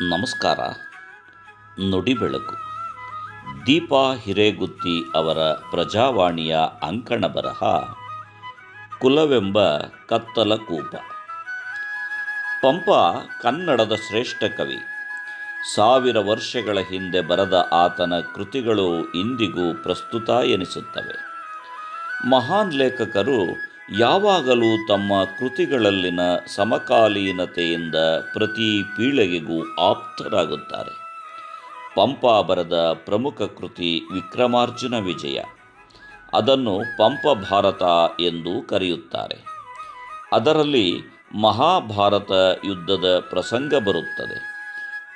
ನಮಸ್ಕಾರ. ನುಡಿ ಬೆಳಕು. ದೀಪಾ ಹಿರೇಗುತ್ತಿ ಅವರ ಪ್ರಜಾವಾಣಿಯ ಅಂಕಣ ಬರಹ, ಕುಲವೆಂಬ ಕತ್ತಲ ಕೂಪ. ಪಂಪ ಕನ್ನಡದ ಶ್ರೇಷ್ಠ ಕವಿ. ಸಾವಿರ ವರ್ಷಗಳ ಹಿಂದೆ ಬರೆದ ಆತನ ಕೃತಿಗಳು ಇಂದಿಗೂ ಪ್ರಸ್ತುತ ಎನಿಸುತ್ತವೆ. ಮಹಾನ್ ಲೇಖಕರು ಯಾವಾಗಲೂ ತಮ್ಮ ಕೃತಿಗಳಲ್ಲಿನ ಸಮಕಾಲೀನತೆಯಿಂದ ಪ್ರತಿ ಪೀಳಿಗೆಗೂ ಆಪ್ತರಾಗುತ್ತಾರೆ. ಪಂಪ ಬರೆದ ಪ್ರಮುಖ ಕೃತಿ ವಿಕ್ರಮಾರ್ಜುನ ವಿಜಯ. ಅದನ್ನು ಪಂಪ ಭಾರತ ಎಂದು ಕರೆಯುತ್ತಾರೆ. ಅದರಲ್ಲಿ ಮಹಾಭಾರತ ಯುದ್ಧದ ಪ್ರಸಂಗ ಬರುತ್ತದೆ.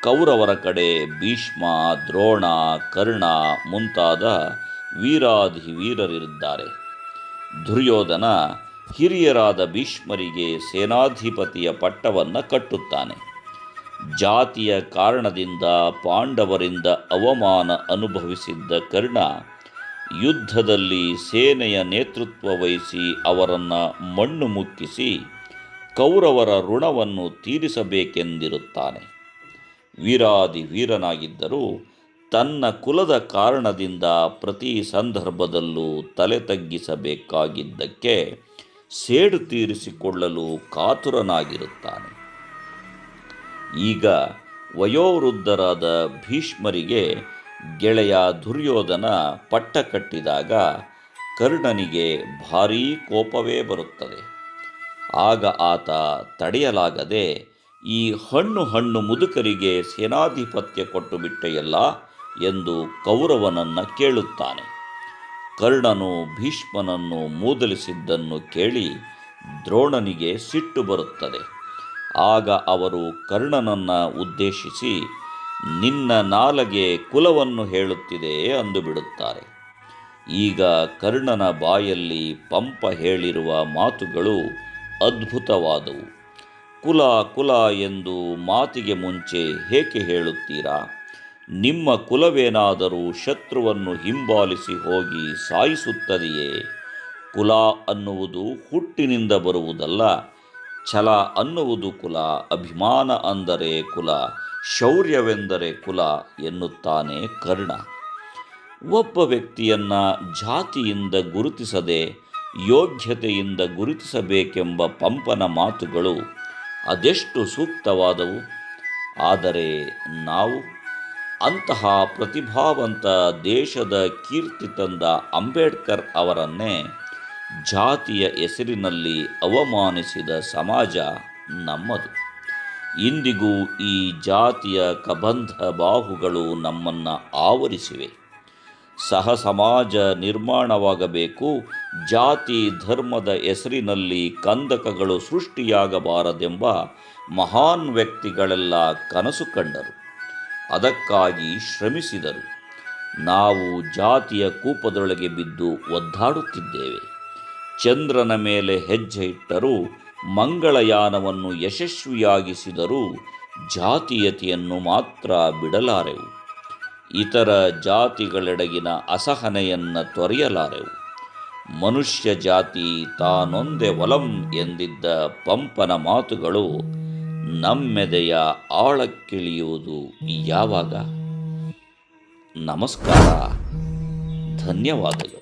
ಕೌರವರ ಕಡೆ ಭೀಷ್ಮ, ದ್ರೋಣ, ಕರ್ಣ ಮುಂತಾದ ವೀರಾಧಿ ವೀರರಿದ್ದಾರೆ ದುರ್ಯೋಧನ ಹಿರಿಯರಾದ ಭೀಷ್ಮರಿಗೆ ಸೇನಾಧಿಪತಿಯ ಪಟ್ಟವನ್ನು ಕಟ್ಟುತ್ತಾನೆ. ಜಾತಿಯ ಕಾರಣದಿಂದ ಪಾಂಡವರಿಂದ ಅವಮಾನ ಅನುಭವಿಸಿದ್ದ ಕರ್ಣ ಯುದ್ಧದಲ್ಲಿ ಸೇನೆಯ ನೇತೃತ್ವ ವಹಿಸಿ ಅವರನ್ನು ಮಣ್ಣು ಮುಕ್ಕಿಸಿ ಕೌರವರ ಋಣವನ್ನು ತೀರಿಸಬೇಕೆಂದಿರುತ್ತಾನೆ. ವೀರಾದಿ ವೀರನಾಗಿದ್ದರೂ ತನ್ನ ಕುಲದ ಕಾರಣದಿಂದ ಪ್ರತಿ ಸಂದರ್ಭದಲ್ಲೂ ತಲೆ ತಗ್ಗಿಸಬೇಕಾಗಿದ್ದಕ್ಕೆ ಸೇಡು ತೀರಿಸಿಕೊಳ್ಳಲು ಕಾತುರನಾಗಿರುತ್ತಾನೆ. ಈಗ ವಯೋವೃದ್ಧರಾದ ಭೀಷ್ಮರಿಗೆ ಗೆಳೆಯ ದುರ್ಯೋಧನ ಪಟ್ಟ ಕಟ್ಟಿದಾಗ ಕರ್ಣನಿಗೆ ಭಾರೀ ಕೋಪವೇ ಬರುತ್ತದೆ. ಆಗ ಆತ ತಡೆಯಲಾಗದೆ ಈ ಹಣ್ಣು ಹಣ್ಣು ಮುದುಕರಿಗೆ ಸೇನಾಧಿಪತ್ಯ ಕೊಟ್ಟು ಬಿಟ್ಟೆಯಲ್ಲ ಎಂದು ಕೌರವನನ್ನು ಕೇಳುತ್ತಾನೆ. ಕರ್ಣನು ಭೀಷ್ಮನನ್ನು ಮೂದಲಿಸಿದ್ದನ್ನು ಕೇಳಿ ದ್ರೋಣನಿಗೆ ಸಿಟ್ಟು ಬರುತ್ತದೆ. ಆಗ ಅವರು ಕರ್ಣನನ್ನು ಉದ್ದೇಶಿಸಿ, ನಿನ್ನ ನಾಲಗೆ ಕುಲವನ್ನು ಹೇಳುತ್ತಿದೆ ಅಂದುಬಿಡುತ್ತಾರೆ ಈಗ ಕರ್ಣನ ಬಾಯಲ್ಲಿ ಪಂಪ ಹೇಳಿರುವ ಮಾತುಗಳು ಅದ್ಭುತವಾದವು. ಕುಲ ಕುಲ ಎಂದು ಮಾತಿಗೆ ಮುಂಚೆ ಏಕೆ ಹೇಳುತ್ತೀರಾ? ನಿಮ್ಮ ಕುಲವೇನಾದರೂ ಶತ್ರುವನ್ನು ಹಿಂಬಾಲಿಸಿ ಹೋಗಿ ಸಾಯಿಸುತ್ತದೆಯೇ? ಕುಲ ಅನ್ನುವುದು ಹುಟ್ಟಿನಿಂದ ಬರುವುದಲ್ಲ, ಛಲ ಅನ್ನುವುದು ಕುಲ, ಅಭಿಮಾನ ಅಂದರೆ ಕುಲ, ಶೌರ್ಯವೆಂದರೆ ಕುಲ ಎನ್ನುತ್ತಾನೆ ಕರ್ಣ. ಒಬ್ಬ ವ್ಯಕ್ತಿಯನ್ನು ಜಾತಿಯಿಂದ ಗುರುತಿಸದೆ, ಯೋಗ್ಯತೆಯಿಂದ ಗುರುತಿಸಬೇಕೆಂಬ ಪಂಪನ ಮಾತುಗಳು ಅದೆಷ್ಟು ಸೂಕ್ತವಾದವು? ಆದರೆ ನಾವು ಅಂತಹ ಪ್ರತಿಭಾವಂತ ದೇಶದ ಕೀರ್ತಿ ತಂದ ಅಂಬೇಡ್ಕರ್ ಅವರನ್ನೇ ಜಾತಿಯ ಹೆಸರಿನಲ್ಲಿ ಅವಮಾನಿಸಿದ ಸಮಾಜ ನಮ್ಮದು. ಇಂದಿಗೂ ಈ ಜಾತಿಯ ಕಬಂಧ ಬಾಹುಗಳು ನಮ್ಮನ್ನು ಆವರಿಸಿವೆ. ಸಹ ಸಮಾಜ ನಿರ್ಮಾಣವಾಗಬೇಕು, ಜಾತಿ ಧರ್ಮದ ಹೆಸರಿನಲ್ಲಿ ಕಂದಕಗಳು ಸೃಷ್ಟಿಯಾಗಬಾರದೆಂಬ ಮಹಾನ್ ವ್ಯಕ್ತಿಗಳೆಲ್ಲ ಕನಸು ಕಂಡರು. ಅದಕ್ಕಾಗಿ ಶ್ರಮಿಸಿದರು. ನಾವು ಜಾತಿಯ ಕೂಪದೊಳಗೆ ಬಿದ್ದು ಒದ್ದಾಡುತ್ತಿದ್ದೇವೆ. ಚಂದ್ರನ ಮೇಲೆ ಹೆಜ್ಜೆ ಇಟ್ಟರೂ, ಮಂಗಳಯಾನವನ್ನು ಯಶಸ್ವಿಯಾಗಿಸಿದರೂ ಜಾತೀಯತೆಯನ್ನು ಮಾತ್ರ ಬಿಡಲಾರೆವು. ಇತರ ಜಾತಿಗಳೆಡಗಿನ ಅಸಹನೆಯನ್ನು ತೊರೆಯಲಾರೆವು. ಮನುಷ್ಯ ಜಾತಿ ತಾನೊಂದೇ ಒಲಂ ಎಂದಿದ್ದ ಪಂಪನ ಮಾತುಗಳು ನಮ್ಮೆದೆಯ ಆಳಕ್ಕಿಳಿಯುವುದು ಯಾವಾಗ? ನಮಸ್ಕಾರ. ಧನ್ಯವಾದಗಳು.